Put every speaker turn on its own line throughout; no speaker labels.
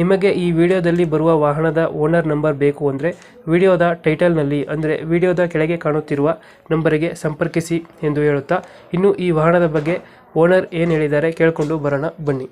ನಿಮಗೆ ಈ ವಿಡಿಯೋದಲ್ಲಿ ಬರುವ ವಾಹನದ ಓನರ್ ನಂಬರ್ ಬೇಕು ಅಂದರೆ ವಿಡಿಯೋದ ಟೈಟಲ್ನಲ್ಲಿ ಅಂದರೆ ವಿಡಿಯೋದ ಕೆಳಗೆ ಕಾಣುತ್ತಿರುವ ನಂಬರಿಗೆ ಸಂಪರ್ಕಿಸಿ ಎಂದು ಹೇಳುತ್ತಾ ಇನ್ನು ಈ ವಾಹನದ ಬಗ್ಗೆ ಓನರ್ ಏನು ಹೇಳಿದ್ದಾರೆ ಕೇಳಿಕೊಂಡು ಬರೋಣ ಬನ್ನಿ.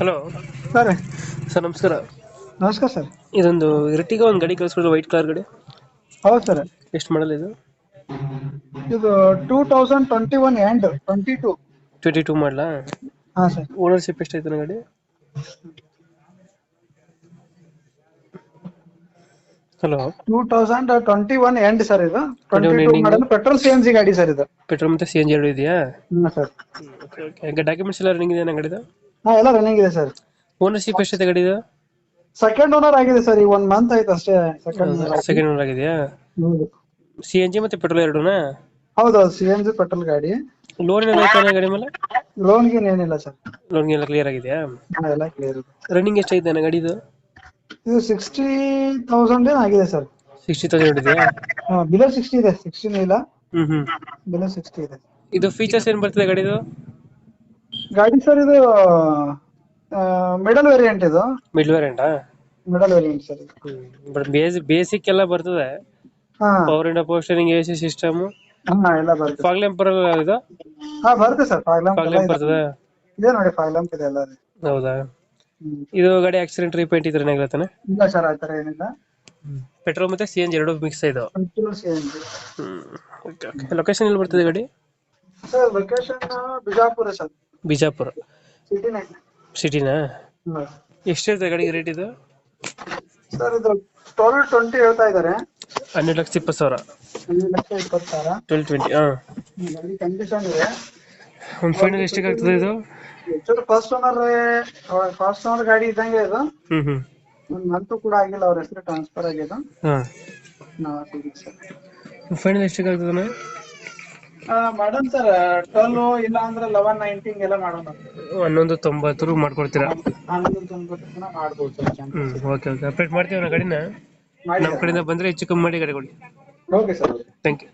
Hello
sir.
ಸರ್ ನಮಸ್ಕಾರ.
ನಮಸ್ಕಾರ ಸರ್.
ಇದೊಂದು ಇರ್ಟಿಗ ಒಂದು ಗಾಡಿ ಕಳಿಸ್ಕೊಂಡು ವೈಟ್ ಕಲರ್ ಗಾಡಿ.
ಹೌದು ಸರ್.
ಎಷ್ಟು ಮಾಡಲ್ ಇದು?
ಇದು two thousand twenty one and twenty two
twenty two ಮಾಡಲಾ
ಹಾಂ ಸರ್
ಓನರ್ಶಿಪ್ ಎಷ್ಟೈತೆ ಗಾಡಿ? Hello
two thousand twenty one end sir ಇದು. Twenty
21
two
ending.
Model petrol C N G ಗಾಡಿ ಸರ್ ಇದು.
ಪೆಟ್ರೋಲ್ ಮತ್ತೆ ಸಿ ಎನ್ ಜಿ ಎರಡು ಇದೆಯಾ?
ಹಾಂ ಸರ್
ಈಗ ಡಾಕ್ಯುಮೆಂಟ್ಸ್ ಎಲ್ಲ ರನ್ನಿಂಗ್ ಇದೆಯಾ ಗಾಡಿದು
ಹಾಂ ಎಲ್ಲ ರನ್ನಿಂಗ್ ಇದೆ ಸರ್
ಓನರ್ಶಿಪ್ ಎಷ್ಟೈತೆ ಗಾಡಿದು
ಸೆಕೆಂಡ್ ಓನರ್ ಆಗಿದೆ ಸರ್ ಈ ಒನ್ ಮಂತ್ ಆಯ್ತು ಅಷ್ಟೇ. ಸೆಕೆಂಡ್
ಸೆಕೆಂಡ್ ಓನರ್ ಆಗಿದೆಯಾ? ಸಿ ಎನ್ ಜಿ ಮತ್ತೆ ಪೆಟ್ರೋಲ್ ಎರಡೂನಾ?
ಹೌದು ಸಿ ಎನ್ ಜಿ ಪೆಟ್ರೋಲ್ ಗಾಡಿ.
ಲೋನ್ ಏನಾರ ಐತಾನ ಗಾಡಿ ಮೇಲೆ?
ಲೋನ್ ಗೀನ್ ಏನಿಲ್ಲ ಸರ್
ಲೋನ್ ಎಲ್ಲ ಕ್ಲಿಯರ್ ಆಗಿದೆಯಾ?
ಎಲ್ಲ ಕ್ಲಿಯರ್
ರನ್ನಿಂಗ್ ಎಷ್ಟೈತೆ ಗಾಡಿದು
ಇದು ಸಿಕ್ಸ್ಟಿ ತೌಸಂಡ್ ಏನ್ ಆಗಿದೆ ಸರ್
ಸಿಕ್ಸ್ಟಿ ತೌಸಂಡ್
ಇದೆ ಬಿಲೋ ಸಿಕ್ಸ್ಟಿ ಇದೆ ಸಿಕ್ಸ್ಟಿನ ಇಲ್ಲ.
ಹ್ಮ್ ಹ್ಮ್.
ಬಿಲೋ ಸಿಕ್ಸ್ಟಿ ಇದೆ.
ಇದು ಫೀಚರ್ಸ್ ಏನ್ ಬರ್ತದೆ ಗಾಡಿದು?
ಗಾಡಿ ಸರ್ ಇದು ಮಿಡಲ್ ವೇರಿಯಂಟ್ ಇದು.
Mid ವೇರಿಯಂಟಾ
middle variant sir
but basic basic ಎಲ್ಲ ಬರ್ತದೆ.
ಹಾ.
ಪವರ್ ಇಂಡ ಪೋಸ್ಟರಿಂಗ್ ಎಸಿ ಸಿ ಸಿಸ್ಟಮ್
ಹಾ ಎಲ್ಲ ಬರುತ್ತೆ
ಫಾಗ್ ಲ್ಯಾಂಪರ್ ಇದು?
ಹಾ ಬರುತ್ತೆ sir fog lamp
fog lamp ಬರ್ತದೆ?
ಇದೆ ನೋಡಿ ಫಾಗ್ ಲ್ಯಾಂಪ್ ಇದೆ ಎಲ್ಲ
ಹೌದಾ. ಇದು ಗಾಡಿ ಆಕ್ಸಿಡೆಂಟ್ ರಿಪೇಂಟ್ ಇದ್ರೆ ಏನಾಗ್ಲತ್ತಾನೆ
ಇಲ್ಲ ಸರ್ ಆತರ ಏನಿಲ್ಲ.
ಪೆಟ್ರೋಲ್ ಮತ್ತೆ ಸಿ ಎನ್ ಜಿ ಎರಡು ಮಿಕ್ಸ್ ಇದು?
Petrol CNG.
ಲೊಕೇಶನ್ ಎಲ್ಲಿ ಬರ್ತದೆ ಗಾಡಿ?
Sir location Bijapur sir.
Bijapur.
ಸಿಟಿನ
ಸಿಟಿನಾ ಎಷ್ಟು ಇರ್ತದೆ ಗಾಡಿಗೆ ರೇಟ್ ಇದು?
ಸರ್ ಇದು ಟ್ವೆಲ್ ಟ್ವೆಂಟಿ ಹೇಳ್ತಾ ಇದ್ದಾರೆ
ಹನ್ನೆರಡು ಲಕ್ಷ ಇಪ್ಪತ್ತು ಸಾವಿರ.
ಒಂದು ಲಕ್ಷ ಇಪ್ಪತ್ತು ಸಾವಿರ.
ಟ್ವೆಲ್ ಟ್ವೆಂಟಿ ಹಾಂ.
ಗಾಡಿ ಕಂಡೀಷನ್ ಇದೆ.
ಒಂದು ಫೈನಲ್ ಎಷ್ಟಿಗೆ ಆಗ್ತದೆ ಇದು?
Actually first owner first owner ಗಾಡಿ ಇದ್ದಂಗೆ ಇದು.
ಹ್ಮ್ ಹ್ಮ್.
ಒಂದ್ ಮಂತು ಕೂಡ ಆಗಿಲ್ಲ ಅವ್ರ ಹೆಸರು ಟ್ರಾನ್ಸ್ಫರ್ ಆಗಿದೆ
ಹಾ. ಫೈನಲ್ ಎಷ್ಟಿಗೆ ಆಗ್ತದೆ
ಮಾಡೋಣ ಸರ್ ಟ್ವೆಲ್ ಇಲ್ಲ ಅಂದ್ರೆ ಲೆವೆನ್ ನೈನ್ಟೀನ್ ಎಲ್ಲ ಮಾಡೋಣ.
ಹನ್ನೊಂದು ತೊಂಬತ್ತು ಮಾಡ್ಕೊಡ್ತೀರಾ?
ಹನ್ನೊಂದು ಮಾಡ್ಬೋದು ಸರ್
ಓಕೆ ಓಕೆ ಅಪ್ಡೇಟ್ ಮಾಡ್ತೀವಿ ನಾ ಗಾಡಿನ? ನಮ್ಮ ಕಡೆಯಿಂದ ಬಂದ್ರೆ ಹೆಚ್ಚು ಕಮ್ಮಿ ಮಾಡಿ ಗಾಡಿ ಕೊಡಿ.
Okay sir
thank you